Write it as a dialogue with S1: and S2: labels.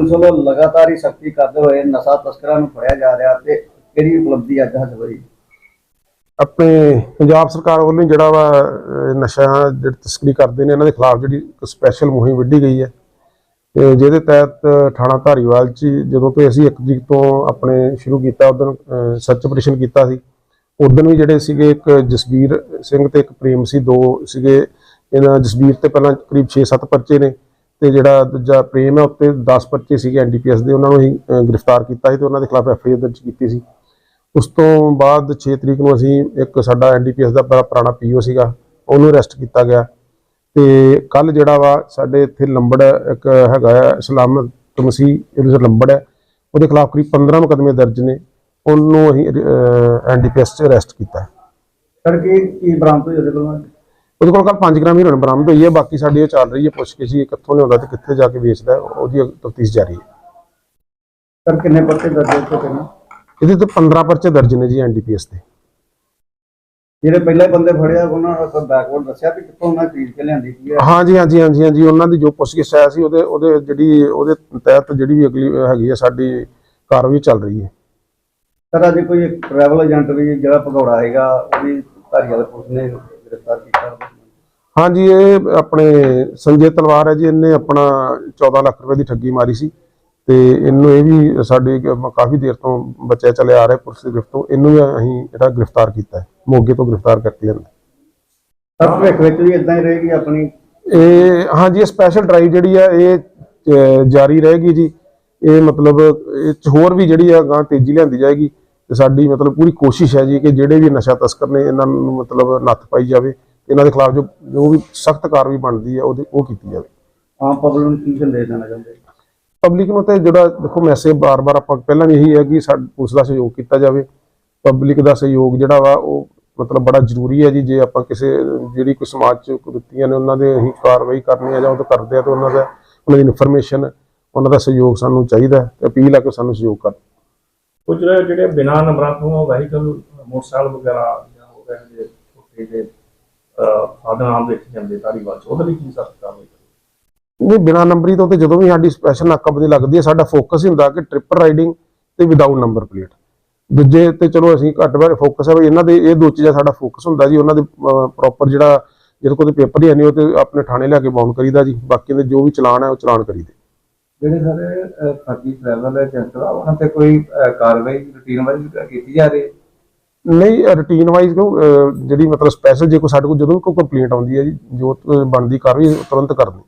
S1: Police ਵੱਲੋਂ ਲਗਾਤਾਰ ਹੀ ਸਖਤੀ ਕਰਦੇ ਹੋਏ ਨਸ਼ਾ ਤਸਕਰਾਂ ਨੂੰ ਫੜਿਆ ਜਾ ਰਿਹਾ ਤੇ ਕਿਹੜੀ ਉਪਲਬਧੀ ਅੱਜ ਹਾਸਲ ਹੋਈ।
S2: ਆਪਣੇ ਪੰਜਾਬ ਸਰਕਾਰ ਵੱਲੋਂ ਜਿਹੜਾ ਵਾ ਨਸ਼ਾ ਜਿਹੜੀ ਤਸਕਰੀ ਕਰਦੇ ਨੇ, ਇਹਨਾਂ ਦੇ ਖਿਲਾਫ ਜਿਹੜੀ ਸਪੈਸ਼ਲ ਮੁਹਿੰਮ ਵਿੱਢੀ ਗਈ ਹੈ। ਤੇ ਜਿਹਦੇ ਤਹਿਤ ਥਾਣਾ ਧਾਰੀਵਾਲ ਚ ਜਦੋਂ ਤੋਂ ਅਸੀਂ ਇੱਕ ਤਰੀਕ ਤੋਂ ਆਪਣੇ ਸ਼ੁਰੂ ਕੀਤਾ, ਉਦੋਂ ਸਰਚ ਆਪਰੇਸ਼ਨ ਕੀਤਾ ਸੀ। ਉਦੋਂ ਵੀ ਜਿਹੜੇ ਸੀਗੇ ਇੱਕ ਜਸਵੀਰ ਸਿੰਘ ਤੇ ਇੱਕ ਪ੍ਰੇਮ ਸੀ, ਦੋ ਸੀਗੇ। ਇਹਨਾਂ ਜਸਵੀਰ ਤੇ ਪਹਿਲਾਂ ਕਰੀਬ 6-7 ਪਰਚੇ ਨੇ। ਤੇ ਜਿਹੜਾ ਦੂਜਾ ਪ੍ਰੇਮ ਹੈ, ਉੱਤੇ 10 ਪਰਚੇ ਸੀਗੇ ਐਨਡੀਪੀਐਸ ਦੇ, ਉਹਨਾਂ ਨੂੰ ਅਸੀਂ ਗ੍ਰਿਫਤਾਰ ਕੀਤਾ ਸੀ ਤੇ ਉਹਨਾਂ ਦੇ ਖਿਲਾਫ ਐਫਆਈਆਰ ਦਰਜ ਕੀਤੀ ਸੀ। ਉਸ ਤੋਂ ਬਾਅਦ 6 ਤਰੀਕ ਨੂੰ ਅਸੀਂ ਇੱਕ ਸਾਡਾ ਐਨਡੀਪੀਐਸ ਦਾ ਬੜਾ ਪੁਰਾਣਾ ਪੀਓ ਸੀਗਾ, ਉਹਨੂੰ ਅਰੈਸਟ ਕੀਤਾ ਗਿਆ। ਤੇ ਕੱਲ ਜਿਹੜਾ ਵਾ, ਸਾਡੇ ਇੱਥੇ ਲੰਬੜ ਇੱਕ ਹੈਗਾ ਆ ਇਸਲਾਮਤ ਮਸੀਹ ਇਹਦੇ ਚ ਲੰਬੜ ਹੈ, ਉਹਦੇ ਖਿਲਾਫ ਕਰੀਬ 15 ਮੁਕਦਮੇ ਦਰਜ ਨੇ, ਉਹਨੂੰ ਅਸੀਂ ਐਨਡੀਪੀਐਸ ਚ ਅਰੈਸਟ ਕੀਤਾ।
S1: ਸਰ, ਕੀ ਕੀ ਬਰਾਮਦ ਹੋਈ ਉਹਦੇ ਕੋਲੋਂ?
S2: ਉਹਦੇ ਕੋਲ ਕੱਲ 5 ਗ੍ਰਾਮ ਹੀਰੋਇਨ ਬਰਾਮਦ ਹੋਈ ਹੈ ਬਾਕੀ ਸਾਡੀ ਇਹ ਚੱਲ ਰਹੀ ਹੈ ਪੁੱਛ ਕੇ ਸੀ ਕਿੱਥੋਂ ਲਿਆਉਂਦਾ ਤੇ ਕਿੱਥੇ ਜਾ ਕੇ ਵੇਚਦਾ ਹੈ, ਉਹਦੀ ਤਫਤੀਸ਼ ਜਾਰੀ ਹੈ।
S1: ਸਰ ਕਿੰਨੇ ਪਰਚੇ ਦਰਜ ਹੋ ਚੁੱਕੇ ਨੇ
S2: ਇਹਦੇ ਤੇ 15 ਪਰਚੇ ਦਰਜ ਨੇ ਜੀ ਐਨਡੀਪੀਐਸ ਤੇ
S1: ਜਿਹੜੇ ਪਹਿਲੇ ਬੰਦੇ ਫੜਿਆ ਉਹਨਾਂ ਨੂੰ ਕੋਈ ਬੈਕਵਰਡ ਦੱਸਿਆ ਵੀ ਕਿੱਥੋਂ ਉਹਨਾਂ ਖਰੀਦ ਕੇ ਲਿਆਂਦੀ ਸੀ।
S2: ਹਾਂਜੀ ਹਾਂਜੀ ਹਾਂਜੀ ਹਾਂਜੀ ਉਹਨਾਂ ਦੀ ਜੋ ਪੁੱਛਗਿੱਛ ਆਇਆ ਸੀ ਉਹਦੇ ਉਹਦੇ ਜਿਹੜੀ ਉਹਦੇ ਤਹਿਤ ਜਿਹੜੀ ਵੀ ਅਗਲੀ ਹੈਗੀ ਹੈ ਸਾਡੀ ਕਾਰਵਾਈ ਚੱਲ ਰਹੀ ਹੈ।
S1: ਸਰ ਅੱਜ ਕੋਈ ਟਰੈਵਲ ਏਜੰਟ ਵੀ ਜਿਹੜਾ ਭਗੌੜਾ ਹੈਗਾ ਉਹ ਵੀ ਧਾਰੀਵਾਲ ਪੁਲਿਸ ਨੇ ਗ੍ਰਿਫਤਾਰ ਕੀਤਾ।
S2: ਹਾਂਜੀ ਇਹ ਆਪਣੇ ਸੰਜੇ ਤਲਵਾਰ ਹੈ ਜੀ ਇਹਨੇ ਆਪਣਾ 14 ਲੱਖ ਰੁਪਏ ਦੀ ਠੱਗੀ ਮਾਰੀ ਸੀ ਤੇ ਇਹਨੂੰ ਇਹ ਵੀ ਸਾਡੇ ਕਾਫੀ ਦੇਰ ਤੋਂ ਬੱਚਾ ਚੱਲਿਆ ਆ ਰਿਹਾ ਪੁਲਿਸ ਦੀ ਗ੍ਰਿਫਤ ਤੋਂ ਇਹਨੂੰ ਵੀ ਅਸੀਂ ਜਿਹੜਾ ਗ੍ਰਿਫਤਾਰ ਕੀਤਾ ਹੈ ਮੋਗੇ ਤੋਂ ਗ੍ਰਿਫਤਾਰ ਕਰਕੇ ਲਿਆਂਦਾ
S1: ਸਰ ਭਵਿੱਖ ਵਿੱਚ ਵੀ ਇਦਾਂ ਹੀ ਰਹੇਗੀ ਆਪਣੀ?
S2: ਇਹ ਹਾਂਜੀ ਇਹ ਸਪੈਸ਼ਲ ਡਰਾਈਵ ਜਿਹੜੀ ਆ ਇਹ ਜਾਰੀ ਰਹੇਗੀ ਜੀ। ਇਹ ਮਤਲਬ ਇਹ 'ਚ ਹੋਰ ਵੀ ਜਿਹੜੀ ਆ ਗਾਂ ਤੇਜ਼ੀ ਲਿਆਂਦੀ ਜਾਏਗੀ। ਤੇ ਸਾਡੀ ਮਤਲਬ ਪੂਰੀ ਕੋਸ਼ਿਸ਼ ਹੈ ਜੀ ਕਿ ਜਿਹੜੇ ਵੀ ਨਸ਼ਾ ਤਸਕਰ ਨੇ ਇਹਨਾਂ ਨੂੰ ਮਤਲਬ ਨੱਥ ਪਾਈ ਜਾਵੇ। ਇਹਨਾਂ ਦੇ ਖਿਲਾਫ ਜੋ ਜੋ ਵੀ ਸਖਤ ਕਾਰਵਾਈ ਬਣਦੀ ਹੈ ਉਹਦੀ ਉਹ ਕੀਤੀ ਜਾਵੇ।
S1: ਆਮ ਪਬਲਿਕ ਨੂੰ ਕੀ ਸੰਦੇਸ਼ ਦੇਣਾ ਚਾਹੁੰਦੇ?
S2: ਪਬਲਿਕ ਨੂੰ ਤੇ ਜਿਹੜਾ ਦੇਖੋ ਮੈਸੇਜ ਬਾਰ-ਬਾਰ ਆਪਾਂ ਪਹਿਲਾਂ ਵੀ ਇਹੀ ਹੈ ਕਿ ਸਾਡ ਪੁਲਿਸ ਦਾ ਸਹਿਯੋਗ ਕੀਤਾ ਜਾਵੇ। ਪਬਲਿਕ ਦਾ ਸਹਿਯੋਗ ਜਿਹੜਾ ਵਾ ਉਹ ਮਤਲਬ ਬੜਾ ਜ਼ਰੂਰੀ ਹੈ ਜੀ। ਜੇ ਆਪਾਂ ਕਿਸੇ ਜਿਹੜੀ ਕੋਈ ਸਮਾਜ ਚ ਕੁਰੀਤੀਆਂ ਨੇ ਉਹਨਾਂ ਦੇ ਅਸੀਂ ਕਾਰਵਾਈ ਕਰਨੀ ਆ ਜਾਂ ਉਹ ਤਾਂ ਕਰਦੇ ਆ ਤਾਂ ਉਹਨਾਂ ਦਾ ਉਹਨਾਂ ਦੀ ਇਨਫੋਰਮੇਸ਼ਨ ਉਹਨਾਂ ਦਾ ਸਹਿਯੋਗ ਸਾਨੂੰ ਚਾਹੀਦਾ ਤੇ ਅਪੀਲ ਹੈ ਕਿ ਸਾਨੂੰ ਸਹਿਯੋਗ ਕਰਨ।
S3: ਕੁਝ ਜਿਹੜੇ ਬਿਨਾਂ ਨੰਬਰਾਂ ਤੋਂ ਵਹੀਕਲ ਮੋਟਰਸਾਈਕਲ ਵਗੈਰਾ ਜਾਂ ਹੋ ਗਏ ਛੋਟੇ ਜਿਹੇ ਆਮ ਦੇਖੇ ਜਾਂਦੇ ਧਾਰੀਵਾਲ ਚ। ਉਹਦੇ ਲਈ ਕੀ ਸਖਤ ਕਾਰਵਾਈ?
S2: ਨਹੀਂ ਬਿਨਾ ਨੰਬਰੀ ਤੋਂ ਤੇ ਜਦੋਂ ਵੀ ਸਾਡੀ ਸਪੈਸ਼ਲ ਨਾਕਾਬੰਦੀ ਲੱਗਦੀ ਹੈ ਸਾਡਾ ਫੋਕਸ ਹੀ ਹੁੰਦਾ ਕਿ ਟ੍ਰਿਪਲ ਰਾਈਡਿੰਗ ਤੇ ਵਿਦਆਊਟ ਨੰਬਰ ਪਲੇਟ ਦੂਜੇ ਤੇ ਚਲੋ ਅਸੀਂ ਘੱਟ ਵਾਰ ਫੋਕਸ ਹੈ ਵੀ ਇਹਨਾਂ ਦੇ ਇਹ ਦੋ ਚੀਜ਼ਾਂ ਸਾਡਾ ਫੋਕਸ ਹੁੰਦਾ ਜੀ ਉਹਨਾਂ ਦੇ ਪ੍ਰੋਪਰ ਜਿਹੜਾ ਜਿਹਦੇ ਕੋਲ ਪੇਪਰ ਹੀ ਨਹੀਂ ਉਹ ਤੇ ਆਪਣੇ ਥਾਣੇ ਲਿਆ ਕੇ ਬਾਉਂਡ ਕਰੀਦਾ ਜੀ। ਬਾਕੀ ਦੇ ਜੋ ਵੀ ਚਲਾਨ ਹੈ ਉਹ ਚਲਾਨ ਕਰੀਦੇ
S4: ਜਿਹੜੇ ਸਾਰੇ ਫਰਜੀ ਟਰੈਵਲ ਏਜੰਟ ਆ ਉਹਨਾਂ ਤੇ ਕੋਈ ਕਾਰਵਾਈ ਰੁਟੀਨ ਵਾਈਜ਼ ਕੀਤੀ ਜਾ ਰਹੀ ਹੈ?
S2: ਨਹੀਂ ਰੂਟੀਨ ਵਾਈਜ਼ ਜਿਹੜੀ ਮਤਲਬ ਸਪੈਸ਼ਲ ਜੇ ਕੋਈ ਸਾਡੇ ਕੋਲ, ਜਦੋਂ ਵੀ ਕੋਈ ਕੰਪਲੇਂਟ ਆਉਂਦੀ ਹੈ ਜੀ, ਜੋ ਬਣਦੀ ਕਾਰਵਾਈ, ਉਹ ਤੁਰੰਤ ਕਰਨੀ